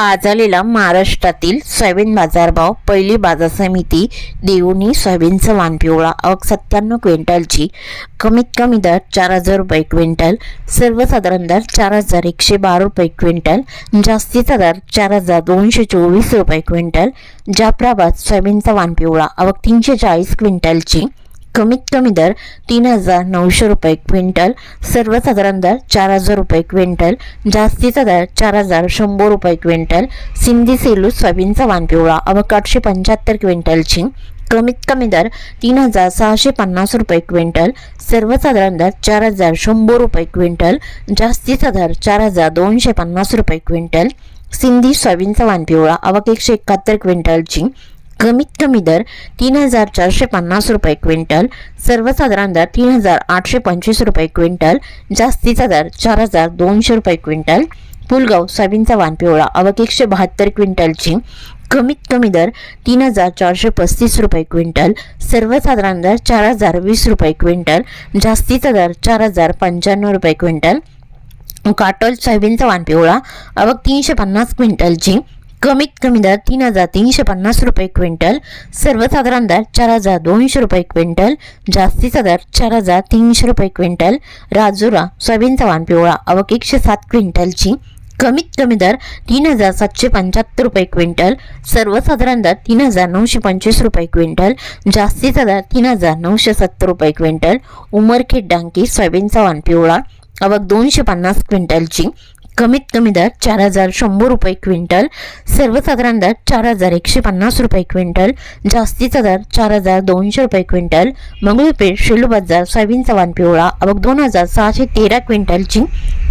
आज आलेला महाराष्ट्रातील सोयाबीन बाजारभाव पहिली बाजार समिती देऊनी सोयाबीनचा वाण पिवळा अग सत्त्याण्णव क्विंटलची कमीत कमी दर चार हजार रुपये क्विंटल सर्वसाधारण दर चार हजार एकशे बारा रुपये क्विंटल जास्तीचा दर चार हजार दोनशे चोवीस रुपये क्विंटल जाफराबाद सोयाबीनचा वाण पिवळा अवघ तीनशे चाळीस क्विंटलची कमीत कमी दर तीन हजार नऊशे रुपये क्विंटल सर्वसाधारण दर चार हजार रुपये क्विंटल जास्तीचा दर चार हजार शंभर रुपये क्विंटल सिंधी सेलू सोयाबीनचा वानपिवळा अवक आठशे पंच्याहत्तर क्विंटलची कमीत कमी दर तीन हजार सहाशे पन्नास रुपये क्विंटल सर्वसाधारण दर चार हजार शंभर रुपये क्विंटल जास्तीचा दर चार हजार दोनशे पन्नास रुपये क्विंटल सिंधी सोयाबीनचा वानपिवळा अवक एकशे एकाहत्तर क्विंटलची कमीत कमी दर तीन हजार चारशे पन्नास रुपये क्विंटल सर्वसाधारण दर तीन हजार आठशे पंचवीस रुपये क्विंटल जास्तीचा दर चार हजार दोनशे रुपये क्विंटल पुलगाव सोयाबीनचा वानपिवळा अवक एकशे बहात्तर क्विंटलची कमीत कमी दर तीन हजार चारशे पस्तीस रुपये क्विंटल सर्वसाधारण दर चार हजार वीस रुपये क्विंटल जास्तीचा दर चार हजार पंच्याण्णव रुपये क्विंटल काटोल सोयाबीनचा वानपिवळा अवक तीनशे पन्नास क्विंटलची कमीत कमी दर तीन हजार तीनशे पन्नास रुपये क्विंटल सर्वसाधारण दर चार हजार दोनशे रुपये क्विंटल जास्तीचा दर चार हजार तीनशे रुपये क्विंटल राजुरा सोयाबीनचा वाण पिवळा अवक एकशे सात क्विंटलची. कमीत कमी दर तीन हजार सातशे पंच्याहत्तर रुपये क्विंटल सर्वसाधारण दर तीन हजार नऊशे पंचवीस रुपये क्विंटल जास्तीचा दर तीन हजार नऊशे सत्तर रुपये क्विंटल उमरखेड डांकी सोयाबीनचा वाण पिवळा अवक दोनशे पन्नास क्विंटलची. कमीत कमी दर चार हजार शंभर रुपये क्विंटल सर्वसाधारण दर चार हजार एकशे पन्नास रुपये क्विंटल जास्तीचा दर चार हजार दोनशे रुपये क्विंटल मंगळूरपेठ शेलू बाजार सोयाबीन वाण पिवळा अवक दोन हजार सहाशे तेरा क्विंटलची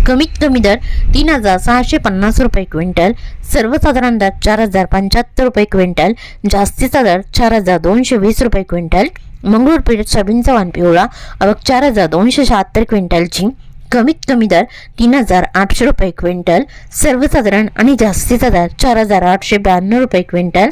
कमीत कमी दर तीन हजार सहाशे पन्नास रुपये क्विंटल सर्वसाधारण दर चार हजार पंच्याहत्तर रुपये क्विंटल जास्तीचा दर चार हजार दोनशे वीस रुपये क्विंटल मंगळूरपेठ सोयाबीन चव्हाण पिवळा अवक चार हजार दोनशे शहात्तर क्विंटलची कमीत कमी दर तीन हजार आठशे रुपये क्विंटल सर्वसाधारण आणि जास्तीचा दर चार हजार आठशे ब्याण्णव रुपये क्विंटल.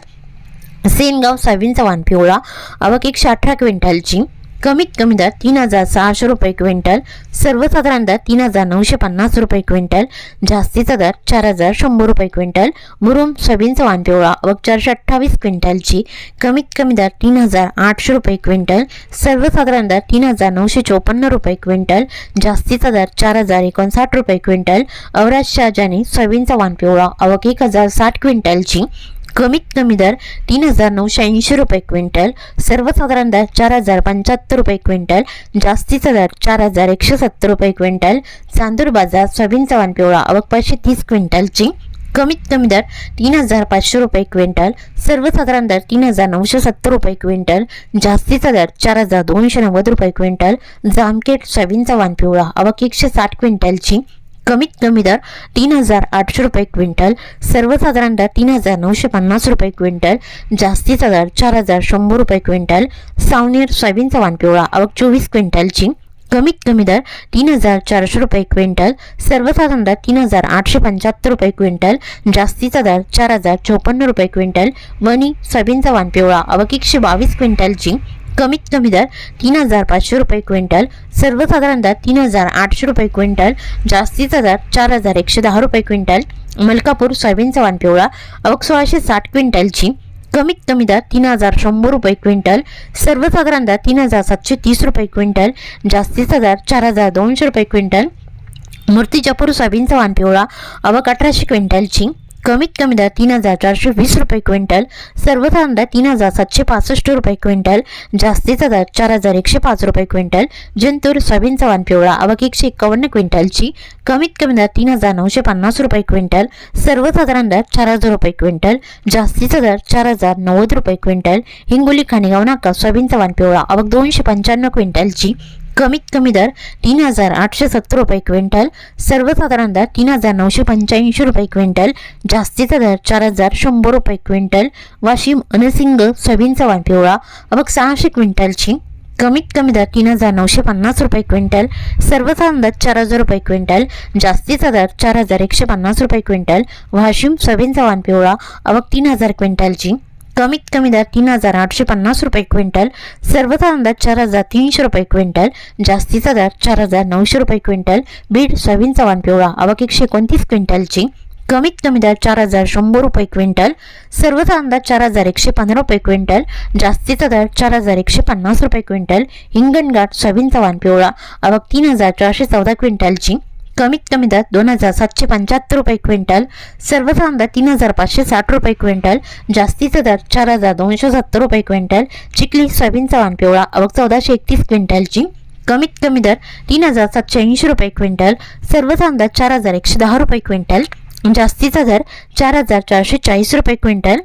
सेनगाव सोयाबीनचा चव्हाण पिवळा अवक एकशे अठरा क्विंटलची. कमीत कमी दर तीन हजार सहाशे रुपये क्विंटल सर्वसाधारण दर तीन हजार नऊशे पन्नास रुपये क्विंटल जास्तीचा दर चार हजार शंभर रुपये क्विंटल मुरुम सोयाबीनचा वाण पिवळा अवक चारशे अठ्ठावीस क्विंटलची कमीत कमी दर तीन हजार आठशे रुपये क्विंटल सर्वसाधारण दर तीन हजार नऊशे चोपन्न रुपये क्विंटल जास्तीचा दर चार हजार एकोणसाठ रुपये क्विंटल अवराज शाहजानी सोयाबीनचा वाण पिवळा अवक एक हजार साठ क्विंटलची कमीत कमी दर तीन हजार नऊशे ऐंशी रुपये क्विंटल सर्वसाधारण दर चार हजार पंच्याहत्तर रुपये क्विंटल जास्तीचा दर चार हजार एकशे सत्तर रुपये क्विंटल चांदूर बाजार सोयाबीन चव्हाण पिवळा अवक पाचशे तीस क्विंटलची. कमीत कमी दर तीन हजार पाचशे रुपये क्विंटल सर्वसाधारण दर तीन हजार नऊशे सत्तर रुपये क्विंटल जास्तीचा दर चार हजार दोनशे नव्वद रुपये क्विंटल जामखेड सोयाबीनचा वाण पिवळा अवक एकशे साठ क्विंटलची. कमीत कमी दर तीन हजार आठशे रुपये क्विंटल सर्वसाधारण दर तीन हजार नऊशे पन्नास रुपये क्विंटल जास्तीचा दर चार हजार शंभर रुपये क्विंटल सावनेर सोयाबीनचा वाण पिवळा अवक चोवीस क्विंटलची कमीत कमी दर तीन हजार चारशे रुपये क्विंटल सर्वसाधारण दर तीन हजार आठशे पंच्याहत्तर रुपये क्विंटल जास्तीचा दर चार हजार चोपन्न रुपये क्विंटल वणी सोयाबीनचा वाण पिवळा अवक एकशे बावीस क्विंटलची कमीत कमी दर तीन हजार पाचशे रुपये क्विंटल सर्वसाधारण दर तीन हजार आठशे रुपये क्विंटल जास्तीचा दर चार हजार एकशे दहा रुपये क्विंटल मलकापूर सोयाबीनचा वाण पिवळा अवक सोळाशे साठ क्विंटलची कमीत कमी दर तीन हजार शंभर रुपये क्विंटल सर्वसाधारण दर तीन हजार सातशे तीस रुपये क्विंटल जास्तीचा दर चार हजार दोनशे रुपये क्विंटल मूर्तिजापूर सोयाबीनचा वाण पिवळा अवक अठराशे क्विंटलची कमीत कमी दर तीन हजार चारशे वीस रुपये क्विंटल सर्वसाधारण दर तीन हजार सातशे पासष्ट रुपये क्विंटल जास्तीचा दर चार हजार एकशे पाच रुपये क्विंटल जंतूर सोयाबीनचा वाण पिवळा आवक एकशे एकावन्न क्विंटलची कमीत कमी दर तीन हजार नऊशे पन्नास रुपये क्विंटल सर्वसाधारण दर चार हजार रुपये क्विंटल जास्तीचा दर चार हजार नव्वद रुपये क्विंटल हिंगोली खाणेगाव नाका सोयाबीनचा वाण पिवळा आवक दोनशे पंच्याण्णव क्विंटलची कमीत कमी दर तीन हजार आठशे सत्तर रुपये क्विंटल सर्वसाधारण दर तीन हजार नऊशे पंच्याऐंशी रुपये क्विंटल जास्तीचा दर चार हजार शंभर रुपये क्विंटल वाशिम अनसिंग सोयाबीन वाण पिवळा अबक सहाशे क्विंटलची कमीत कमी दर तीन हजार नऊशे पन्नास रुपये क्विंटल सर्वसाधारण दर चार हजार रुपये क्विंटल जास्तीचा दर चार हजार एकशे पन्नास रुपये क्विंटल वाशिम सोयाबीन वाण पिवळा अवक तीन हजार क्विंटलची कमीत कमी दर तीन हजार आठशे पन्नास रुपये क्विंटल सर्वसाधारण दर चार हजार तीनशे रुपये क्विंटल जास्तीचा दर चार हजार नऊशे रुपये क्विंटल बीड सोयाबीनचा वाण पिवळा अवक एकशे एकोणतीस क्विंटलची कमीत कमी दर चार हजार शंभर रुपये क्विंटल सर्वसाधारण दर चार हजार एकशे पंधरा रुपये क्विंटल जास्तीचा दर चार हजार एकशे पन्नास रुपये क्विंटल हिंगणघाट सोयाबीनचा वाण पिवळा अवक तीन हजार चारशे चौदा क्विंटलची कमीत कमी दर दोन हजार सातशे पंच्याहत्तर रुपये क्विंटल सर्वसाधारण दर तीन हजार पाचशे साठ रुपये क्विंटल जास्तीचा दर चार हजार दोनशे सत्तर रुपये क्विंटल चिखली सोयाबीनचा वाण पिवळा अवघ चौदाशे एकतीस क्विंटलची कमीत कमी दर तीन हजार सातशे ऐंशी रुपये क्विंटल सर्वसाधारण दर चार हजार एकशे दहा रुपये क्विंटल जास्तीचा दर चार हजार चारशे चाळीस रुपये क्विंटल.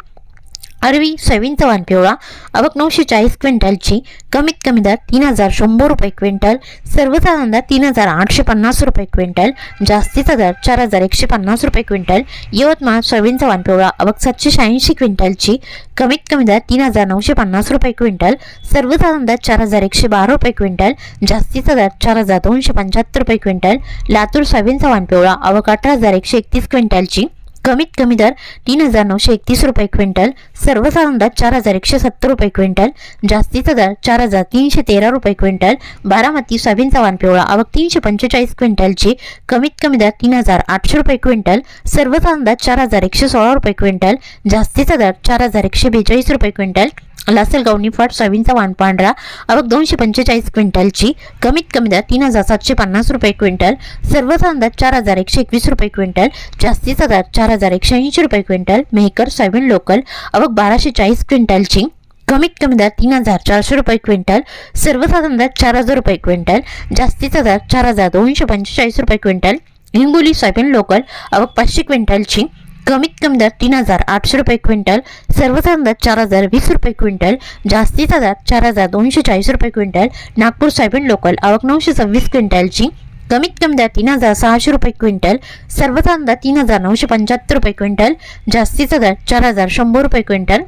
अरवी सोयाबीनचा वाण पिवळा अवक नऊशे चाळीस क्विंटलची कमीत कमी दर तीन हजार शंभर रुपये क्विंटल सर्वसाधारण दर तीन हजार आठशे पन्नास रुपये क्विंटल जास्तीचा दर चार हजार एकशे पन्नास रुपये क्विंटल यवतमाळ सोयाबीनचा वाण पिवळा अवक सातशे शहाऐंशी क्विंटलची कमीत कमी दर तीन हजार नऊशे पन्नास रुपये क्विंटल सर्वसाधारण दर चार हजार एकशे बारा रुपये क्विंटल जास्तीचा दर चार हजार दोनशे पंच्याहत्तर रुपये क्विंटल लातूर सोयाबीनचा वाण पिवळा अवक अठरा हजार एकशे एकतीस क्विंटलची कमीत कमी दर तीन हजार नऊशे एकतीस रुपये क्विंटल सर्वसाधारण दर चार हजार एकशे सत्तर रुपये क्विंटल जास्तीचा दर चार हजार तीनशे तेरा रुपये क्विंटल बारामती सोयाबीनचा वान पिवळा आवक तीनशे पंचेचाळीस क्विंटलची कमीत कमी दर तीन हजार आठशे रुपये क्विंटल सर्वसाधारण दर चार हजार एकशे सोळा रुपये क्विंटल जास्तीचा दर चार हजार एकशे बेचाळीस रुपये क्विंटल लासलगाव निफाड सोयाबीनचा वाण पांढरा आवक दोनशे पंचेचाळीस क्विंटलची कमीत कमी दर तीन हजार सातशे पन्नास रुपये क्विंटल सर्वसाधारण दर चार हजार एकशे एकवीस रुपये क्विंटल जास्तीचा दर चार हजार एकशे ऐंशी रुपये क्विंटल मेहकर सोयाबीन लोकल आवक बाराशे चाळीस क्विंटलची कमीत कमी दर तीन हजार चारशे रुपये क्विंटल सर्वसाधारण दर चार हजार रुपये क्विंटल जास्तीचा दर चार हजार दोनशे पंचेचाळीस रुपये क्विंटल हिंगोली सोयाबीन लोकल आवक पाचशे क्विंटलची कमीत कमी दर तीन हजार आठशे रुपये क्विंटल सर्वसाधारण दर चार हजार वीस रुपये क्विंटल जास्तीचा दर चार हजार दोनशे चाळीस रुपये क्विंटल नागपूर सोयाबीन लोकल आवक नऊशे सव्वीस क्विंटलची कमीत कमी दर तीन हजार सहाशे रुपये क्विंटल सर्वसाधारण दर तीन हजार नऊशे पंच्याहत्तर रुपये क्विंटल जास्तीचा दर चार हजार शंभर रुपये क्विंटल.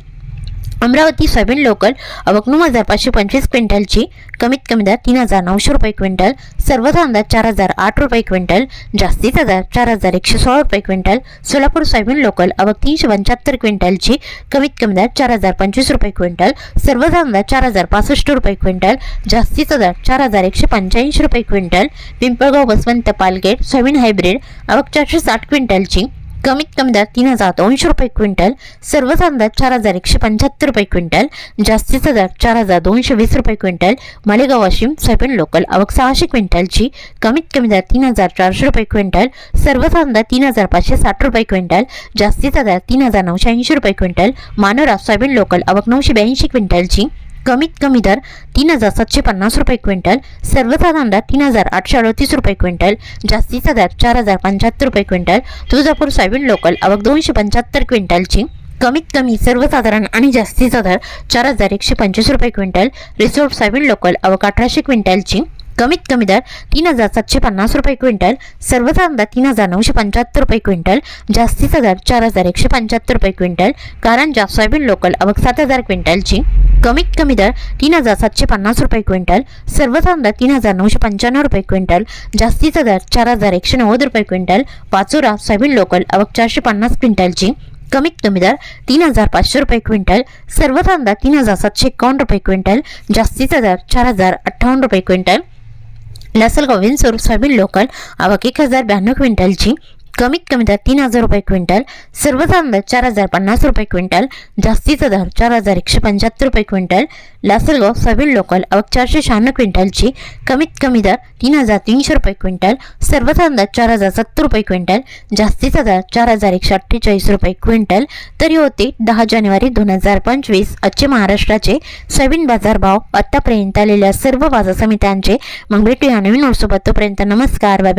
अमरावती सोयाबीन लोकल आवक नऊ हजार पाचशे पंचवीस क्विंटलची कमीत कमी दर तीन हजार नऊशे रुपये क्विंटल सर्वसाधारण अंदाज चार हजार आठ रुपये क्विंटल जास्तीचा दर चार हजार एकशे सोळा रुपये क्विंटल सोलापूर सोयाबीन लोकल आवक तीनशे पंच्याहत्तर क्विंटलची कमीत कमी दर चार हजार पंचवीस रुपये क्विंटल सर्वसाधारण अंदाज चार हजार पासष्ट रुपये क्विंटल जास्तीचा दर चार हजार एकशे पंच्याऐंशी रुपये क्विंटल पिंपळगाव बसवंत पालगेट सोयाबीन हायब्रिड आवक चारशे साठ क्विंटलची कमीत कमी दर तीन हजार दोनशे रुपये क्विंटल सर्वसाधारण दर चार हजार एकशे पंच्याहत्तर रुपये क्विंटल जास्तीचा दर चार हजार दोनशे वीस रुपये quintal Malegaon Washim soybean local आवक सहाशे क्विंटलची कमीत कमी दर तीन हजार चारशे रुपये क्विंटल सर्वसाधारण दर तीन हजार पाचशे साठ रुपये क्विंटल जास्तीचा दर तीन हजार नऊशे ऐंशी रुपये क्विंटल मानोरा सोयाबीन लोकल आवक नऊशे ब्याऐंशी क्विंटलची. कमीत कमी दर तीन हजार सातशे पन्नास रुपये क्विंटल सर्वसाधारण दर तीन हजार आठशे अडतीस रुपये क्विंटल जास्तीचा दर चार हजार पंच्याहत्तर रुपये क्विंटल तुळजापूर सोयाबीन लोकल आवक दोनशे पंच्याहत्तर क्विंटलची कमीत कमी सर्वसाधारण आणि जास्तीचा दर चार हजार एकशे पंचवीस रुपये क्विंटल रिसोर्ट सोयाबीन लोकल आवक अठराशे क्विंटलची. कमीत कमी दर तीन हजार सातशे पन्नास रुपये क्विंटल सर्वसाधारण दर तीन हजार नऊशे पंच्याहत्तर रुपये क्विंटल जास्तीचा दर चार हजार एकशे पंच्याहत्तर रुपये क्विंटल कारंजा सोयाबीन लोकल आवक सात हजार क्विंटलची कमीत कमी दर तीन हजार सातशे पन्नास रुपये क्विंटल सर्वसाधारण दर तीन हजार नऊशे पंच्याण्णव रुपये क्विंटल जास्तीचा दर चार हजार एकशे नव्वद रुपये क्विंटल पाचोरा सोयाबीन लोकल अवघ चारशे पन्नास क्विंटलची कमीत कमी दर तीन हजार पाचशे रुपये क्विंटल सर्वसाधारण दर तीन हजार सातशे एकावन्न रुपये क्विंटल जास्तीचा दर चार हजार अठ्ठावन्न रुपये क्विंटल लासलगाव स्वरूप सोयाबीन लोकल आवक एक हजार ब्याण्णव क्विंटलची कमीत कमी दर तीन हजार रुपये क्विंटल सर्वसाधारण दर चार हजार पन्नास रुपये क्विंटल जास्तीचा दर चार हजार एकशे पंच्याहत्तर रुपये क्विंटल लासलगाव सविन लोकल अवक चारशे शहाण्णव क्विंटलची कमीत कमी दर तीन हजार तीनशे रुपये क्विंटल सर्वसाधारण दर चार हजार सत्तर रुपये क्विंटल जास्तीचा दर चार हजार एकशे अठ्ठेचाळीस रुपये क्विंटल तरी होते दहा जानेवारी दोन हजार पंचवीस आजचे महाराष्ट्राचे सोयाबीन बाजार भाव आत्तापर्यंत आलेल्या सर्व बाजार समित्यांचे मग भेटूया नवीन वर्षोबत तोपर्यंत नमस्कार बाय.